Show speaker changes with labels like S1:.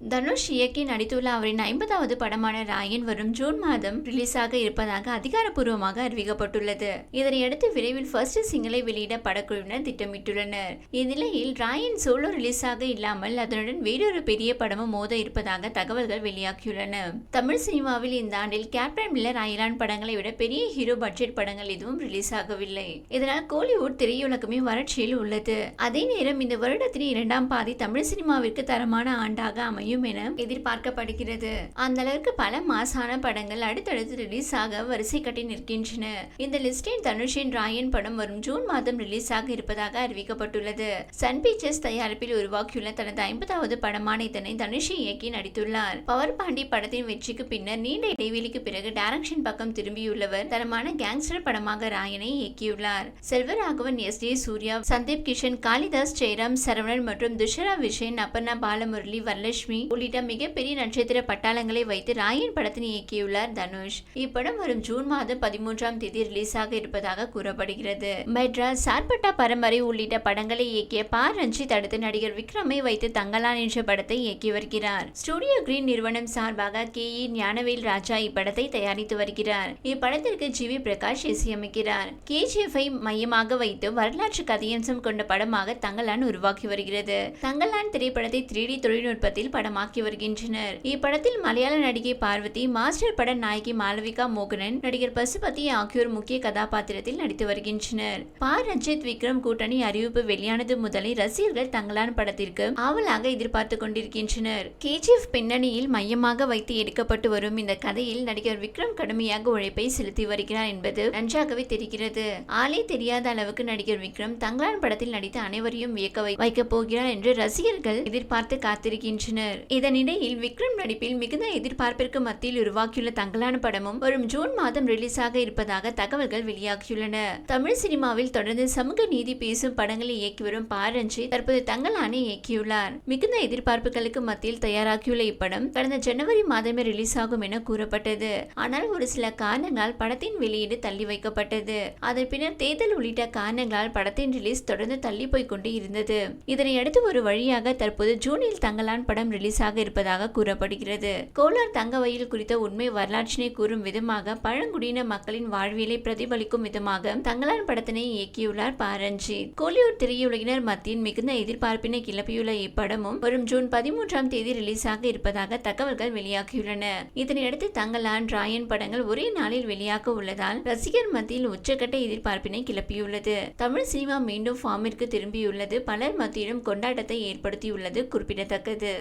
S1: தனுஷ் இயக்கி நடித்துள்ள அவரின் ஐம்பதாவது படமான ராயன் வரும் ஜூன் மாதம் ரிலீஸ் ஆக இருப்பதாக அதிகாரப்பூர்வமாக அறிவிக்கப்பட்டுள்ளது. இதனையடுத்து விரைவில் ஃபர்ஸ்ட் சிங்கிளை வெளியிட படக்குழுவினர் திட்டமிட்டுள்ளனர். இந்நிலையில் ராயன் சோலோ ரிலீஸ் ஆக இல்லாமல் அதனுடன் வேறொரு பெரிய படமும் மோத இருப்பதாக தகவல்கள் வெளியாகியுள்ளன. தமிழ் சினிமாவில் இந்த ஆண்டில் கேப்டன் மில்லர் அயலான் படங்களை விட பெரிய ஹீரோ பட்ஜெட் படங்கள் எதுவும் ரிலீஸ் ஆகவில்லை. இதனால் கோலிவுட் திரையுலகமே வறட்சியில் உள்ளது. அதே நேரம் இந்த வருடத்தின் இரண்டாம் பாதி தமிழ் சினிமாவிற்கு தரமான ஆண்டாக அமையும். என எதிர்பார்க்கப்படுகிறது. அந்த அளவுக்கு பல மாசான படங்கள் அடுத்தடுத்து ரிலீஸ் ஆக வரிசை கட்டி நிற்கின்றன. இந்த லிஸ்டில் தனுஷின் ராயன் படம் வரும் ஜூன் மாதம் ரிலீஸ் ஆக இருப்பதாக அறிவிக்கப்பட்டுள்ளது. சன் பிக்சர்ஸ் தயாரிப்பில் உருவாக்கியுள்ள தனது ஐம்பதாவது படமான இதனை தனுஷ் இயக்கி நடித்துள்ளார். பவர் பாண்டி படத்தின் வெற்றிக்கு பின்னர் நீண்ட இடைவெளிக்கு பிறகு டைரக்ஷன் பக்கம் திரும்பியுள்ளவர் தரமான கேங்ஸ்டர் படமாக ராயனை இயக்கியுள்ளார். செல்வராகவன் எஸ் ஜே சூர்யா சந்தீப் கிஷன் காளிதாஸ் ஜெயராம் சரவணன் மற்றும் துஷரா விஷயன் அப்பர்ணா பாலமுரளி வரலட்சுமி லக்ஷ்மி உள்ளிட்ட மிகப்பெரிய நட்சத்திர பட்டாளங்களை வைத்து ராயன் படத்தினை இயக்கியுள்ளார் தனுஷ். இப்படம் வரும் ஜூன் மாதம் பதிமூன்றாம் தேதி ரிலீஸ் ஆக இருப்பதாக கூறப்படுகிறது. மெட்ராஸ் சார்பட்டா பரம்பரை உள்ளிட்ட படங்களை இயக்கிய பா. ரஞ்சித் அடுத்து நடிகர் விக்ரமை வைத்து தங்கலான் என்ற படத்தை இயக்கி வருகிறார். ஸ்டுடியோ கிரீன் நிறுவனம் சார்பாக கே. இ. ஞானவேல் ராஜா இப்படத்தை தயாரித்து வருகிறார். இப்படத்திற்கு ஜி வி பிரகாஷ் இசையமைக்கிறார். கேஜிஎஃப் மையமாக வைத்து வரலாற்று கதையம்சம் கொண்ட படமாக தங்கலான் உருவாக்கி வருகிறது. தங்கலான் திரைப்படத்தை த்ரீ டி தொழில்நுட்பத்தில் படம் படமாக்கி வருகின்றனர். இப்படத்தில் மலையாள நடிகை பார்வதி மாஸ்டர் பட நாயகி மாளவிகா மோகனன் நடிகர் பசுபதி ஆகியோர் முக்கிய கதாபாத்திரத்தில் நடித்து வருகின்றனர். பா. ரஞ்சித் விக்ரம் கூட்டணி அறிவிப்பு வெளியானது முதலே ரசிகர்கள் தங்களான படத்திற்கு ஆவலாக எதிர்பார்த்து கொண்டிருக்கின்றனர். கேஜிஎஃப் பின்னணியில் மையமாக வைத்து எடுக்கப்பட்டு வரும் இந்த கதையில் நடிகர் விக்ரம் கடுமையாக உழைப்பை செலுத்தி வருகிறார் என்பது நன்றாகவே தெரிகிறது. ஆளே தெரியாத அளவுக்கு நடிகர் விக்ரம் தங்களான் படத்தில் நடித்த அனைவரையும் வியக்க வைக்கப் போகிறார் என்று ரசிகர்கள் எதிர்பார்த்து காத்திருக்கின்றனர். இதனிடையில் விக்ரம் நடிப்பில் மிகுந்த எதிர்பார்ப்பிற்கு மத்தியில் உருவாக்கியுள்ள தங்கலான படமும் வரும் ஜூன் மாதம் ரிலீஸ் ஆக இருப்பதாக தகவல்கள் வெளியாகியுள்ளன. தமிழ் சினிமாவில் தொடர்ந்து சமூக நீதி பேசும் படங்களை இயக்கி வரும் பா ரஞ்சித் தற்போது தங்கலானை இயக்கியுள்ளார். மிகுந்த எதிர்பார்ப்புகளுக்கு மத்தியில் தயாராகியுள்ள இப்படம் கடந்த ஜனவரி மாதமே ரிலீஸ் ஆகும் என கூறப்பட்டது. ஆனால் ஒரு சில காரணங்களால் படத்தின் வெளியீடு தள்ளி வைக்கப்பட்டது. அதன் பின்னர் தேர்தல் உள்ளிட்ட காரணங்களால் படத்தின் ரிலீஸ் தொடர்ந்து தள்ளி போய் கொண்டு இருந்தது. இதனை அடுத்து ஒரு வழியாக தற்போது ஜூனில் தங்கலான் படம் ரிலீஸ் ரிலீஸாக இருப்பதாக கூறப்படுகிறது. கோலார் தங்க வயல் குறித்த உண்மை வரலாற்றினை கூறும் விதமாக பழங்குடியின மக்களின் வாழ்வியலை பிரதிபலிக்கும் விதமாக தங்களான் படத்தினை இயக்கியுள்ளார் பாரஞ்சித் கோலிவுட் திரையுலகினர் மத்தியின் மிகுந்த எதிர்பார்ப்பினை கிளப்பியுள்ள இப்படமும் வரும் ஜூன் பதிமூன்றாம் தேதி ரிலீஸாக இருப்பதாக தகவல்கள் வெளியாகியுள்ளன. இதனையடுத்து தங்கலான் ராயன் படங்கள் ஒரே நாளில் வெளியாக உள்ளதால் ரசிகர் மத்தியில் உச்சக்கட்ட எதிர்பார்ப்பினை கிளப்பியுள்ளது. தமிழ் சினிமா மீண்டும் ஃபார்மிற்கு திரும்பியுள்ளது. பலர் மத்தியிலும் கொண்டாட்டத்தை ஏற்படுத்தியுள்ளது குறிப்பிடத்தக்கது.